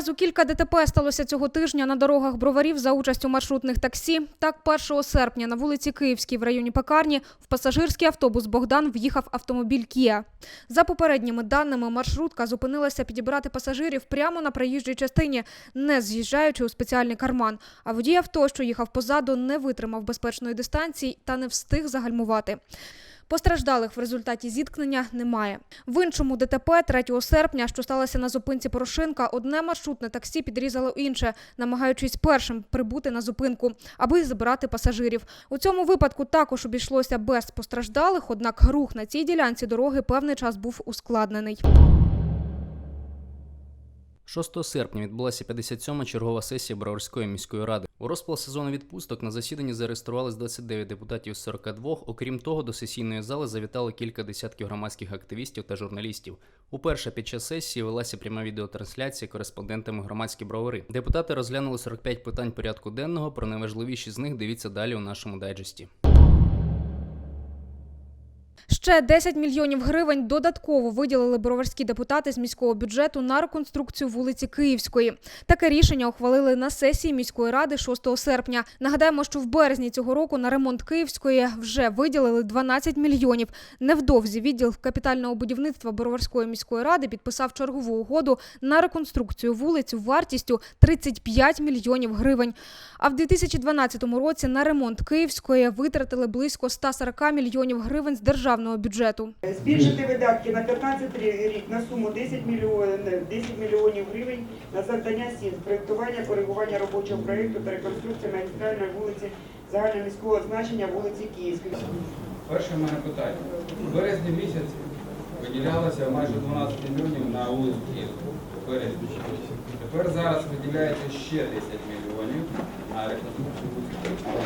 Одразу кілька ДТП сталося цього тижня на дорогах броварів за участю маршрутних таксі. Так, 1 серпня на вулиці Київській в районі пекарні в пасажирський автобус Богдан в'їхав автомобіль Кія. За попередніми даними, маршрутка зупинилася підібрати пасажирів прямо на проїжджій частині, не з'їжджаючи у спеціальний карман. А водій авто, що їхав позаду, не витримав безпечної дистанції та не встиг загальмувати. Постраждалих в результаті зіткнення немає. В іншому ДТП 3 серпня, що сталося на зупинці Порошинка, одне маршрутне таксі підрізало інше, намагаючись першим прибути на зупинку, аби забирати пасажирів. У цьому випадку також обійшлося без постраждалих, однак рух на цій ділянці дороги певний час був ускладнений. 6 серпня відбулася 57-ма чергова сесія Броварської міської ради. У розпал сезону відпусток на засіданні зареєструвались 29 депутатів з 42. Окрім того, до сесійної зали завітали кілька десятків громадських активістів та журналістів. Уперше під час сесії велася пряма відеотрансляція кореспондентами громадські бровари. Депутати розглянули 45 питань порядку денного. Про найважливіші з них дивіться далі у нашому дайджесті. Ще 10 мільйонів гривень додатково виділили броварські депутати з міського бюджету на реконструкцію вулиці Київської. Таке рішення ухвалили на сесії міської ради 6 серпня. Нагадаємо, що в березні цього року на ремонт Київської вже виділили 12 мільйонів. Невдовзі відділ капітального будівництва Броварської міської ради підписав чергову угоду на реконструкцію вулиць вартістю 35 мільйонів гривень. А в 2012 році на ремонт Київської витратили близько 140 мільйонів гривень з державного бюджету. Збільшити видатки на 15 рік на суму 10 мільйонів, 10 мільйонів гривень на завдання сіл, проєктування, коригування робочого проєкту та реконструкція магістральної вулиці загальноміського значення вулиці Київської. Перше в мене питання. У березні місяці виділялося майже 12 мільйонів на вулицю Київську. Березні. Тепер зараз виділяється ще 10 мільйонів на реконструкцію вулиці Київської.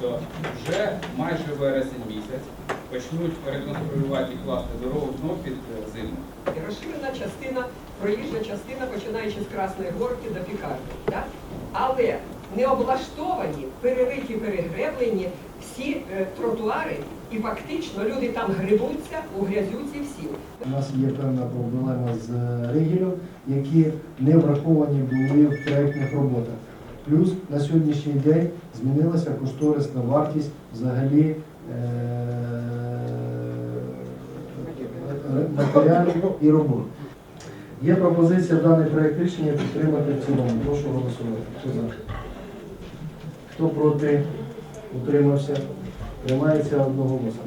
То вже майже вересень місяць почнуть реконструювати і класти дорогу знов під е, зиму. І розширена частина, проїжджа частина, починаючи з Красної Горки до Пікарні. Так? Але не облаштовані, перериті, перегреблені всі е, тротуари, і фактично люди там грибуться у грязюці всі. У нас є певна проблема з ригелем, які не враховані були в проєктних роботах. Плюс на сьогоднішній день змінилася кошторисна вартість взагалі е, матеріалів і робот. Є пропозиція даний проєкт рішення підтримати в цілому. Прошу голосувати. Хто за? Хто проти? Утримався? Приймається одноголосно.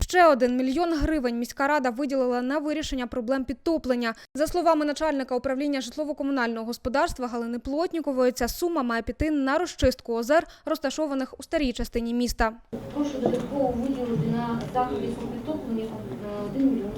Ще один мільйон гривень міська рада виділила на вирішення проблем підтоплення. За словами начальника управління житлово-комунального господарства Галини Плотнікової, ця сума має піти на розчистку озер, розташованих у старій частині міста. Прошу додатково виділити на заходи з підтоплення 1 мільйон.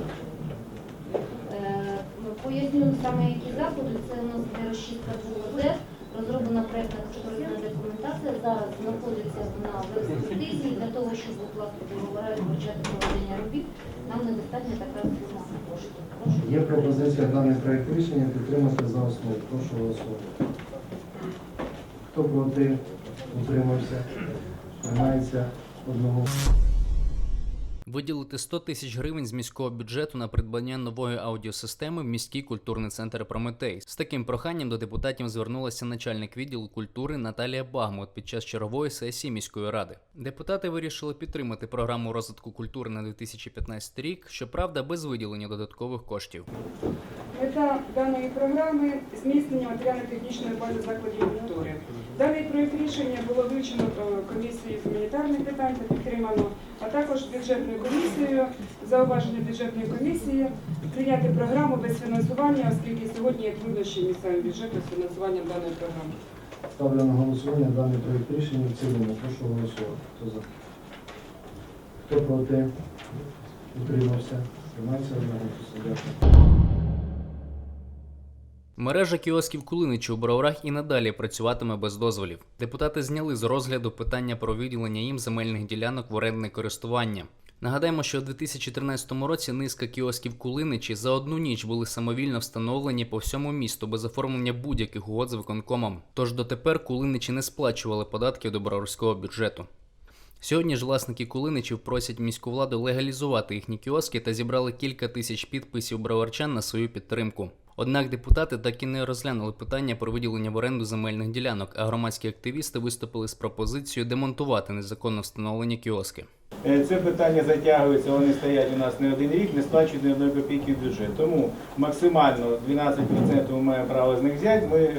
Е, Поясню саме які заходи. Це у нас йде розчистка двох розроблена проєктна кошторисна документація. Зараз знаходиться на експертизі. Для того, щоб укласти договори почати проведення робіт, нам недостатньо така сума. Є пропозиція даний проєкт рішення підтримати за основу. Прошу голосувати. Хто проти? Утримався? Приймається одного. Виділити 100 тисяч гривень з міського бюджету на придбання нової аудіосистеми в міський культурний центр Прометей. З таким проханням до депутатів звернулася начальник відділу культури Наталія Багмут під час чергової сесії міської ради. Депутати вирішили підтримати програму розвитку культури на 2015 рік, щоправда, без виділення додаткових коштів. Мета даної програми зміцнення матеріально-технічної бази закладів культури. Даний проєкт рішення було вивчено е, комісією з гуманітарних питань та підтримано, а також бюджетною комісією, зауваження бюджетної комісії прийняти програму без фінансування, оскільки сьогодні є труднощі місцевого бюджету з фінансуванням даної програми. Ставлю на голосування даний проєкт рішення в цілому. Прошу голосувати. Хто за? Хто проти? Утримався? Приймається одноголосно. Дякую. Мережа кіосків Кулиничі у Броварах і надалі працюватиме без дозволів. Депутати зняли з розгляду питання про виділення їм земельних ділянок в орендне користування. Нагадаємо, що у 2013 році низка кіосків Кулиничі за одну ніч були самовільно встановлені по всьому місту без оформлення будь-яких угод з виконкомом. Тож дотепер Кулиничі не сплачували податків до броварського бюджету. Сьогодні ж власники Кулиничів просять міську владу легалізувати їхні кіоски та зібрали кілька тисяч підписів броварчан на свою підтримку. Однак депутати так і не розглянули питання про виділення в оренду земельних ділянок, а громадські активісти виступили з пропозицією демонтувати незаконно встановлені кіоски. Е, Це питання затягується, вони стоять у нас не один рік, не сплачують ні одної копійки в бюджет. Тому максимально 12% ми маємо право з них взяти. Ми е,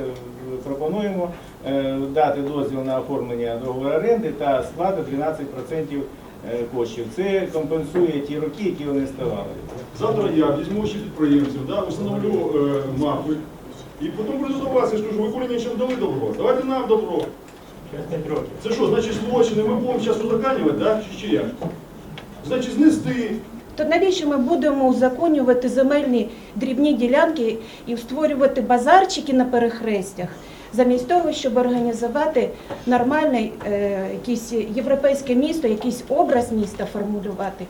пропонуємо е, дати дозвіл на оформлення договору оренди та сплату 13% е, коштів. Це компенсує ті роки, які вони ставали. Завтра я візьму ще підприємців, да, встановлю е, мапи. І потім і скажу, ви Кулінічам чим дали добро. Давайте нам добро. Це що, значить злочини ми будемо зараз узаконювати, да? чи, чи як? Значить знести. То навіщо ми будемо узаконювати земельні дрібні ділянки і створювати базарчики на перехрестях, замість того, щоб організувати нормальне е, якесь європейське місто, якийсь образ міста формулювати.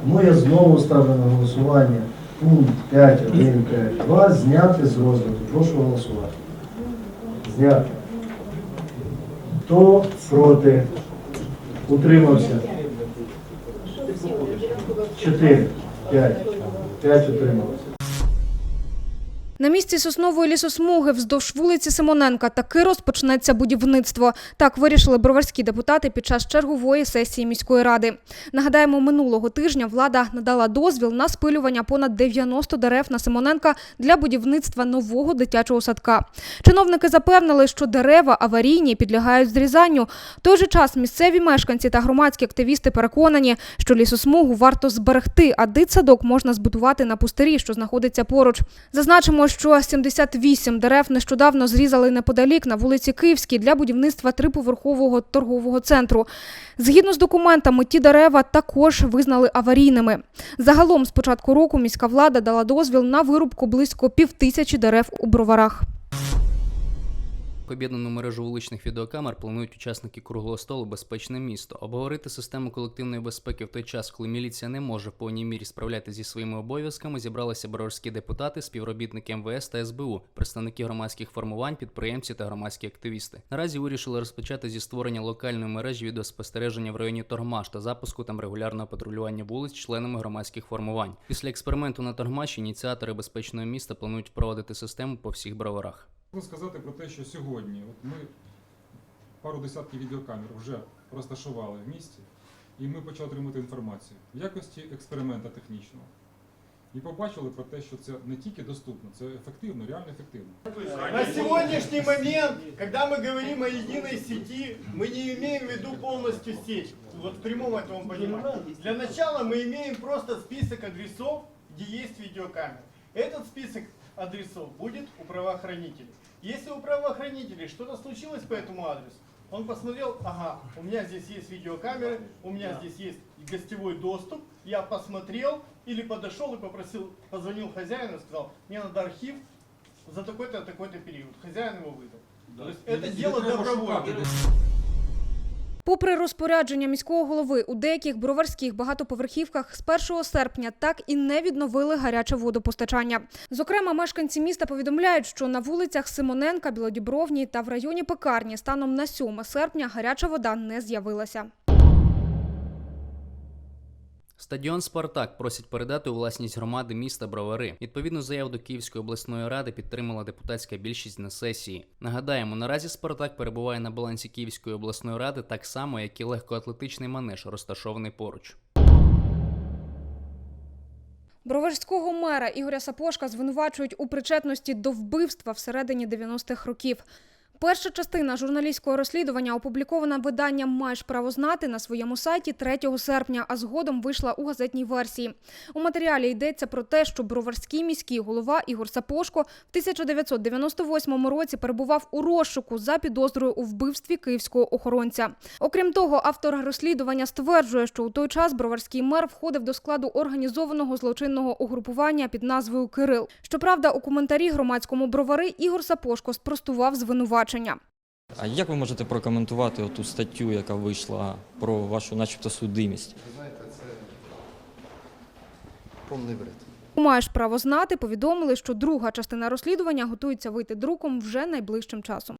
Тому я знову ставлю на голосування пункт 5.1.5.2 зняти з розгляду. Прошу голосувати. Зняти. Хто проти? Утримався? Чотири. П'ять. П'ять утрималося. На місці соснової лісосмуги вздовж вулиці Симоненка таки розпочнеться будівництво. Так вирішили броварські депутати під час чергової сесії міської ради. Нагадаємо, минулого тижня влада надала дозвіл на спилювання понад 90 дерев на Симоненка для будівництва нового дитячого садка. Чиновники запевнили, що дерева аварійні підлягають зрізанню. В той же час місцеві мешканці та громадські активісти переконані, що лісосмугу варто зберегти, а дитсадок можна збудувати на пустирі, що знаходиться поруч. Зазначимо, що 78 дерев нещодавно зрізали неподалік на вулиці Київській для будівництва триповерхового торгового центру. Згідно з документами, ті дерева також визнали аварійними. Загалом з початку року міська влада дала дозвіл на вирубку близько півтисячі дерев у броварах. Об'єднану мережу вуличних відеокамер планують учасники круглого столу Безпечне місто. Обговорити систему колективної безпеки в той час, коли міліція не може в повній мірі справлятися зі своїми обов'язками, зібралися броварські депутати, співробітники МВС та СБУ, представники громадських формувань, підприємці та громадські активісти. Наразі вирішили розпочати зі створення локальної мережі відеоспостереження в районі Торгмаш та запуску там регулярного патрулювання вулиць членами громадських формувань. Після експерименту на Торгмаші ініціатори безпечного міста планують впровадити систему по всіх броварах. Можу сказати про те, що сьогодні от ми пару десятків відеокамер вже розташували в місті, і ми почали отримати інформацію в якості експеримента технічного. І побачили про те, що це не тільки доступно, це ефективно, реально ефективно. На сегодняшний момент, когда мы говорим о единой сети, мы не имеем в виду полностью сеть. Вот в прямом этом понимании. Для начала мы имеем просто список адресов, где есть видеокамеры. Этот список адресов будет у правоохранителей. Если у правоохранителей что-то случилось по этому адресу, он посмотрел, ага, у меня здесь есть видеокамеры, у меня здесь есть гостевой доступ, я посмотрел или подошел и попросил, позвонил хозяину и сказал, мне надо архив за такой-то, такой-то период. Хозяин его выдал. То есть это дело добровольное. Попри розпорядження міського голови, у деяких броварських багатоповерхівках з 1 серпня так і не відновили гаряче водопостачання. Зокрема, мешканці міста повідомляють, що на вулицях Симоненка, Білодібровній та в районі пекарні станом на 7 серпня гаряча вода не з'явилася. Стадіон Спартак просять передати у власність громади міста Бровари. Відповідну заяву до Київської обласної ради підтримала депутатська більшість на сесії. Нагадаємо, наразі Спартак перебуває на балансі Київської обласної ради так само, як і легкоатлетичний манеж, розташований поруч. Броварського мера Ігоря Сапошка звинувачують у причетності до вбивства всередині 90-х років. Перша частина журналістського розслідування опублікована виданням «Маєш право знати» на своєму сайті 3 серпня, а згодом вийшла у газетній версії. У матеріалі йдеться про те, що броварський міський голова Ігор Сапошко в 1998 році перебував у розшуку за підозрою у вбивстві київського охоронця. Окрім того, автор розслідування стверджує, що у той час броварський мер входив до складу організованого злочинного угрупування під назвою Кирил. Щоправда, у коментарі громадському бровари Ігор Сапошко спростував звинувачення. А як ви можете прокоментувати ту статтю, яка вийшла про вашу, начебто, судимість? Повний бред. Маєш право знати. Повідомили, що друга частина розслідування готується вийти друком вже найближчим часом.